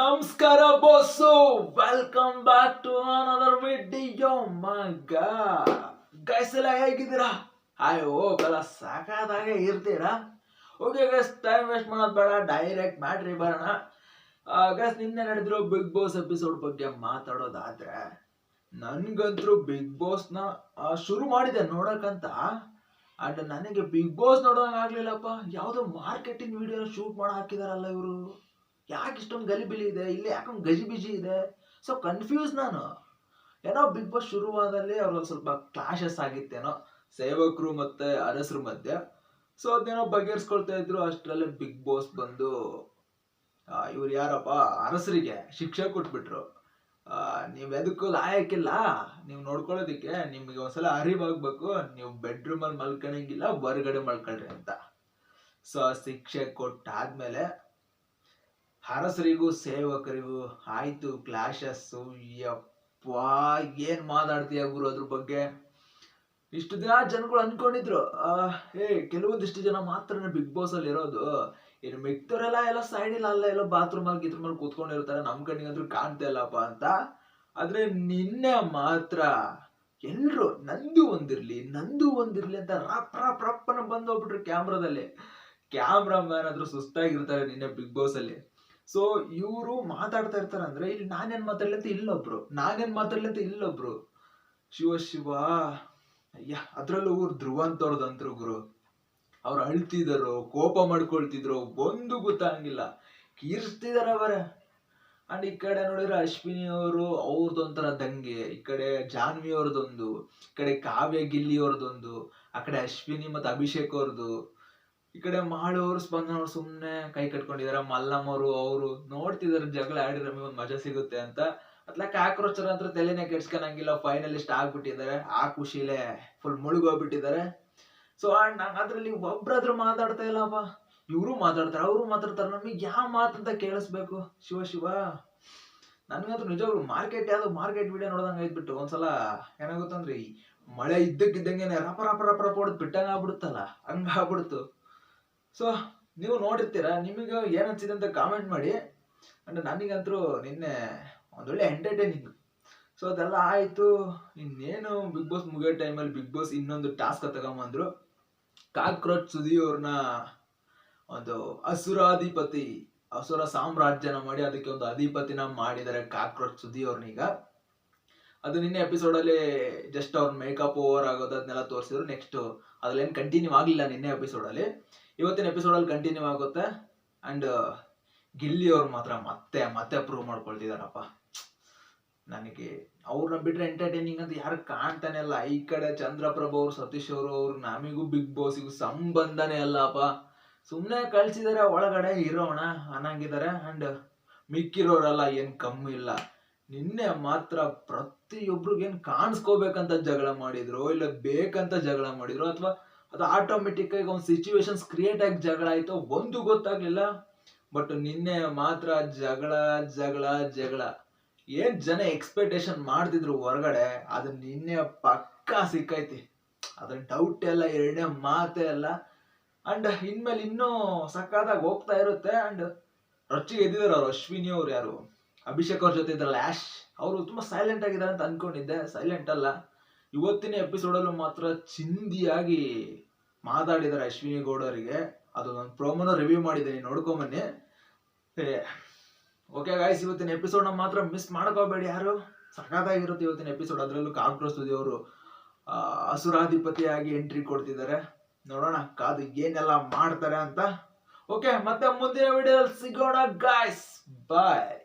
ನಮಸ್ಕಾರ boss. Welcome back to another video ಮಗ. Guys ಎಲ್ಲ ಹೇಗಿದ್ದೀರಾ? ಅಯ್ಯೋ ಹೋಗಲ್ಲ ಸಾಕಾದಾಗೆ ಇರ್ತೀರಾ? ಓಕೆ ಗೈಸ್ ಟೈಮ್ ವೇಸ್ಟ್ ಮಾಡೋದು ಬೇಡ ಡೈರೆಕ್ಟ್ ಮ್ಯಾಟ್ರಿ ಬರೋಣ. ಗೈಸ್ ನಿನ್ನೆ ನಡೆದಿರೋ ಬಿಗ್ ಬಾಸ್ ಎಪಿಸೋಡ್ ಬಗ್ಗೆ ಮಾತಾಡೋದಾದ್ರೆ ನನ್ಗಂತೂ ಬಿಗ್ ಬಾಸ್ನ ಶುರು ಮಾಡಿದೆ ನೋಡೋಕ್ಕಂತ ಅಂಡ್ ನನಗೆ ಬಿಗ್ ಬಾಸ್ ನೋಡೋಂಗಾಗ್ಲಿಲ್ಲಪ್ಪ ಯಾವುದೋ ಮಾರ್ಕೆಟಿಂಗ್ ವಿಡಿಯೋನ ಶೂಟ್ ಮಾಡಿ ಹಾಕಿದಾರಲ್ಲ ಇವರು. ಯಾಕೆ ಇಷ್ಟೊಂದು ಗಲಿಬಿಲಿ ಇದೆ, ಇಲ್ಲಿ ಯಾಕೊಂದು ಗಜಿಬಿಜಿ ಇದೆ. ಸೊ ಕನ್ಫ್ಯೂಸ್ ನಾನು. ಏನೋ ಬಿಗ್ ಬಾಸ್ ಶುರುವಾದಲ್ಲಿ ಅವ್ರಲ್ಲಿ ಸ್ವಲ್ಪ ಕ್ಲಾಶಸ್ ಆಗಿತ್ತೇನೋ ಸೇವಕರು ಮತ್ತೆ ಅರಸರ ಮಧ್ಯೆ. ಸೊ ಅದೇನೋ ಬಗೆಹರಿಸ್ಕೊಳ್ತಾ ಇದ್ರು, ಅಷ್ಟರಲ್ಲೇ ಬಿಗ್ ಬಾಸ್ ಬಂದು ಇವ್ರು ಯಾರಪ್ಪ, ಅರಸರಿಗೆ ಶಿಕ್ಷೆ ಕೊಟ್ಬಿಟ್ರು. ನೀವು ಎದಕ್ಕೂ ಲಾಯಕ್ಕಿಲ್ಲ. ನೀವು ನೋಡ್ಕೊಳ್ಳೋದಿಕ್ಕೆ ನಿಮ್ಗೆ ಒಂದ್ಸಲ ಅರಿವಾಗಬೇಕು. ನೀವು ಬೆಡ್ರೂಮಲ್ಲಿ ಮಲ್ಕೊಳಂಗಿಲ್ಲ ಹೊರಗಡೆ ಮಲ್ಕೊಳ್ರಿ ಅಂತ. ಸೊ ಶಿಕ್ಷೆ ಕೊಟ್ಟಾದ್ಮೇಲೆ ಅರಸರಿಗೂ ಸೇವಕರಿಗೂ ಆಯ್ತು ಕ್ಲಾಶಸ್ಸು. ಯಪ್ಪ, ಏನ್ ಮಾತಾಡ್ತೀಯ ಗುರು ಅದ್ರ ಬಗ್ಗೆ? ಇಷ್ಟು ದಿನ ಜನಗಳು ಅನ್ಕೊಂಡಿದ್ರು ಹೇ ಏ ಕೆಲವೊಂದಿಷ್ಟು ಜನ ಮಾತ್ರ ಬಿಗ್ ಬಾಸ್ ಅಲ್ಲಿ ಇರೋದು. ಏನು ಮಿಕ್ತವರೆಲ್ಲ ಎಲ್ಲ ಸೈಡ್ ಇಲ್ಲ, ಅಲ್ಲ, ಎಲ್ಲ ಬಾತ್ರೂಮ್ ಅಲ್ಲಿ ಗಿತ್ರ ಮೇಲೆ ಕೂತ್ಕೊಂಡಿರ್ತಾರೆ, ನಮ್ ಕಣ್ಣಿಗಂದ್ರು ಕಾಣ್ತಾ ಇಲ್ಲಪ್ಪ ಅಂತ. ಆದ್ರೆ ನಿನ್ನೆ ಮಾತ್ರ ಎಲ್ರು ನಂದು ಒಂದಿರ್ಲಿ ನಂದು ಒಂದಿರ್ಲಿ ಅಂತ ರಪ್ ರಪ್ ರಪ್ಪನ ಬಂದು ಹೋಗ್ಬಿಟ್ರು ಕ್ಯಾಮ್ರಾದಲ್ಲಿ. ಕ್ಯಾಮ್ರಾ ಮ್ಯಾನ್ ಆದ್ರೂ ಸುಸ್ತಾಗಿರ್ತಾರೆ ನಿನ್ನೆ ಬಿಗ್ ಬಾಸ್ ಅಲ್ಲಿ. ಸೊ ಇವರು ಮಾತಾಡ್ತಾ ಇರ್ತಾರೆ ಅಂದ್ರೆ ಇಲ್ಲಿ ನಾನೇನ್ ಮಾತಾಡ್ಲಂತ ಇಲ್ಲೊಬ್ರು. ನಾನೇನ್ ಮಾತಾಡ್ಲಂತ ಇಲ್ಲೊಬ್ರು. ಶಿವ ಶಿವ. ಅಯ್ಯ, ಅದ್ರಲ್ಲೂ ಊರ್ ಧ್ರುವ ಅಂತವ್ರದಂತ್ರು ಗುರು. ಅವ್ರು ಅಳ್ತಿದಾರೋ, ಕೋಪ ಮಾಡ್ಕೊಳ್ತಿದ್ರು, ಒಂದು ಗೊತ್ತಾಗಿಲ್ಲ ಕೀರ್ಸ್ತಿದಾರ ಅವರ. ಅಂಡ್ ಈ ಕಡೆ ನೋಡಿದ್ರೆ ಅಶ್ವಿನಿ ಅವರು ಅವ್ರದೊಂಥರ ದಂಗೆ. ಈ ಕಡೆ ಜಾನ್ವಿ ಅವ್ರದ್ದೊಂದು ಈ ಕಡೆ ಕಾವ್ಯ ಗಿಲ್ಲಿ ಅವ್ರದ್ದೊಂದು ಆ ಕಡೆ ಅಶ್ವಿನಿ ಮತ್ತೆ ಅಭಿಷೇಕ್ ಅವ್ರದ್ದು. ಈ ಕಡೆ ಮಾಡೋರು ಸ್ಪಂದನ ಅವ್ರು ಸುಮ್ನೆ ಕೈ ಕಟ್ಕೊಂಡಿದಾರೆ ಮಲ್ಲಮ್ಮ ಅವರು ನೋಡ್ತಿದಾರೆ ಜಗಳ ಆಡಿ ನಮಗೆ ಒಂದು ಮಜಾ ಸಿಗುತ್ತೆ ಅಂತ. ಅತ್ಲ ಕಾಕ್ರೋಚರ ಅಂತ ತಲೆನೇ ಕೆಡ್ಸ್ಕೊಳಂಗಿಲ್ಲ ಫೈನಲಿಸ್ಟ್ ಆಗ್ಬಿಟ್ಟಿದ್ದಾರೆ. ಆ ಖುಷಿಲೇ ಫುಲ್ ಮುಳುಗೋಗ್ಬಿಟ್ಟಿದ್ದಾರೆ ಸೊ ಅಂಡ್ ಅದ್ರಲ್ಲಿ ಒಬ್ರಾದ್ರೂ ಮಾತಾಡ್ತಾ ಇಲ್ಲಪ್ಪ. ಇವರು ಮಾತಾಡ್ತಾರೆ, ಅವರು ಮಾತಾಡ್ತಾರೆ. ನಮಗೆ ಯಾವ ಅಂತ ಕೇಳಿಸ್ಬೇಕು? ಶಿವ ಶಿವ. ನನಗಂತೂ ನಿಜವಾಗ್ಲು ಮಾರ್ಕೆಟ್ ಯಾವ್ದು ಮಾರ್ಕೆಟ್ ವಿಡಿಯೋ ನೋಡ್ದಂಗೆ ಐದ್ಬಿಟ್ಟು ಒಂದ್ಸಲ ಏನಾಗುತ್ತಂದ್ರೆ ಮಳೆ ಇದ್ದಕ್ಕಿದ್ದಂಗೆ ರಪ ರಪ ರಪ ರಪ ಹೊಡೆದು ಬಿಟ್ಟಂಗೆ ಆಗ್ಬಿಡುತ್ತಲ್ಲ? ಹಂಗ ಆಗ್ಬಿಡ್ತು. ಸೊ ನೀವು ನೋಡಿರ್ತೀರ, ನಿಮಗೆ ಏನು ಅಂತ ಕಾಮೆಂಟ್ ಮಾಡಿ. ಅಂದರೆ ನನಗಂತೂ ನಿನ್ನೆ ಒಂದೊಳ್ಳೆ ಎಂಟರ್ಟೈನಿಂಗ್ ಸೊ ಅದೆಲ್ಲ ಆಯಿತು. ಇನ್ನೇನು ಬಿಗ್ ಬಾಸ್ ಮುಗಿಯೋ ಟೈಮಲ್ಲಿ ಬಿಗ್ ಬಾಸ್ ಇನ್ನೊಂದು ಟಾಸ್ಕ್ ತಗೊಂಬಂದರು. ಕಾಕ್ರೋಚ್ ಸುದಿ ಅವ್ರನ್ನ ಒಂದು ಅಸುರಾಧಿಪತಿ, ಅಸುರ ಸಾಮ್ರಾಜ್ಯನ ಮಾಡಿ ಅದಕ್ಕೆ ಒಂದು ಅಧಿಪತಿನ ಮಾಡಿದ್ದಾರೆ ಕಾಕ್ರೋಚ್ ಸುದಿ ಅವ್ರನ್ನೀಗ ಅದು ನಿನ್ನೆ ಎಪಿಸೋಡ್ ಅಲ್ಲಿ ಜಸ್ಟ್ ಅವ್ರ ಮೇಕಪ್ ಓವರ್ ಆಗೋದು, ಅದನ್ನೆಲ್ಲ ತೋರಿಸಿದ್ರು. ನೆಕ್ಸ್ಟ್ ಅದ್ರಲ್ಲೇನು ಕಂಟಿನ್ಯೂ ಆಗಲಿಲ್ಲ ನಿನ್ನೆ ಎಪಿಸೋಡ್ ಅಲ್ಲಿ. ಇವತ್ತಿನ ಎಪಿಸೋಡ್ ಅಲ್ಲಿ ಕಂಟಿನ್ಯೂ ಆಗುತ್ತೆ. ಅಂಡ್ ಗಿಲ್ಲಿ ಅವ್ರು ಮಾತ್ರ ಮತ್ತೆ ಮತ್ತೆ ಪ್ರೂವ್ ಮಾಡ್ಕೊಳ್ತಿದಾರಪ್ಪ ನನಗೆ ಅವ್ರನ್ನ ಬಿಟ್ರೆ ಎಂಟರ್ಟೈನಿಂಗ್ ಅಂತ ಯಾರು ಕಾಣ್ತಾನೆ ಅಲ್ಲ ಈ ಕಡೆ ಚಂದ್ರಪ್ರಭು ಅವ್ರು, ಸತೀಶ್ ಅವರು, ಅವ್ರು, ನಮಿಗೂ ಬಿಗ್ ಬಾಸಿಗೂ ಸಂಬಂಧನೇ ಅಲ್ಲಪ್ಪ ಸುಮ್ಮನೆ ಕಳ್ಸಿದಾರೆ, ಒಳಗಡೆ ಇರೋಣ ಅನ್ನಂಗಿದ್ದಾರೆ ಅಂಡ್ ಮಿಕ್ಕಿರೋರೆಲ್ಲ ಏನು ಕಮ್ಮಿ ಇಲ್ಲ. ನಿನ್ನೆ ಮಾತ್ರ ಪ್ರತಿಯೊಬ್ರಿಗೇನು ಕಾಣಿಸ್ಕೋಬೇಕಂತ ಜಗಳ ಮಾಡಿದ್ರು, ಇಲ್ಲ ಬೇಕಂತ ಜಗಳ ಮಾಡಿದ್ರು, ಅಥವಾ ಅದು ಆಟೋಮೆಟಿಕ್ ಆಗಿ ಒಂದು ಸಿಚುವೇಶನ್ಸ್ ಕ್ರಿಯೇಟ್ ಆಗಿ ಜಗಳ ಆಯ್ತು, ಒಂದು ಗೊತ್ತಾಗ್ಲಿಲ್ಲ. ಬಟ್ ನಿನ್ನೆ ಮಾತ್ರ ಜಗಳ ಜಗಳ ಜಗಳ. ಏನ್ ಜನ ಎಕ್ಸ್ಪೆಕ್ಟೇಷನ್ ಮಾಡ್ತಿದ್ರು ಹೊರಗಡೆ ಅದು ನಿನ್ನೆ ಪಕ್ಕಾ ಸಿಕ್ಕೈತಿ. ಅದ್ರ ಡೌಟ್ ಎಲ್ಲ ಎರಡನೇ ಮಾತೇ ಅಲ್ಲ. ಅಂಡ್ ಇನ್ಮೇಲೆ ಇನ್ನೂ ಸಕ್ಕತ್ತಾಗಿ ಹೋಗ್ತಾ ಇರುತ್ತೆ. ಅಂಡ್ ರೊಚ್ಚಿಗೆ ಎದ್ದಿದಾರೆ ಅವ್ರು, ಅಶ್ವಿನಿ ಅವ್ರು ಯಾರು? ಅಭಿಷೇಕ್ ಅವ್ರ ಜೊತೆ ಇದ್ರಲ್ಲ, ಆಶ್, ಅವರು ತುಂಬಾ ಸೈಲೆಂಟ್ ಆಗಿದ್ದಾರೆ ಅಂತ ಅನ್ಕೊಂಡಿದ್ದೆ. ಸೈಲೆಂಟ್ ಅಲ್ಲ. ಇವತ್ತಿನ ಎಪಿಸೋಡಲ್ಲೂ ಮಾತ್ರ ಚಿಂದಿಯಾಗಿ ಮಾತಾಡಿದ್ದಾರೆ ಅಶ್ವಿನಿ ಗೌಡರಿಗೆ. ಅದು ನಾನು ಪ್ರೋಮೋನ ರಿವ್ಯೂ ಮಾಡಿದ್ದೀನಿ ನೋಡ್ಕೊಂಬನ್ನಿ ಓಕೆ ಗಾಯ್ಸ್ ಇವತ್ತಿನ ಎಪಿಸೋಡ್ನ ಮಾತ್ರ ಮಿಸ್ ಮಾಡ್ಕೋಬೇಡಿ ಯಾರು. ಸಖತ್ತಾಗಿರುತ್ತೆ ಇವತ್ತಿನ ಎಪಿಸೋಡ್ ಅದರಲ್ಲೂ ಕಾಕ್ರೋಚ್ ಅವರು ಅಸುರಾಧಿಪತಿಯಾಗಿ ಎಂಟ್ರಿ ಕೊಡ್ತಿದ್ದಾರೆ. ನೋಡೋಣ, ಕಾದು ಏನೆಲ್ಲ ಮಾಡ್ತಾರೆ ಅಂತ. ಓಕೆ ಮತ್ತೆ ಮುಂದಿನ ವಿಡಿಯೋದಲ್ಲಿ ಸಿಗೋಣ ಗಾಯ್ಸ್ ಬಾಯ್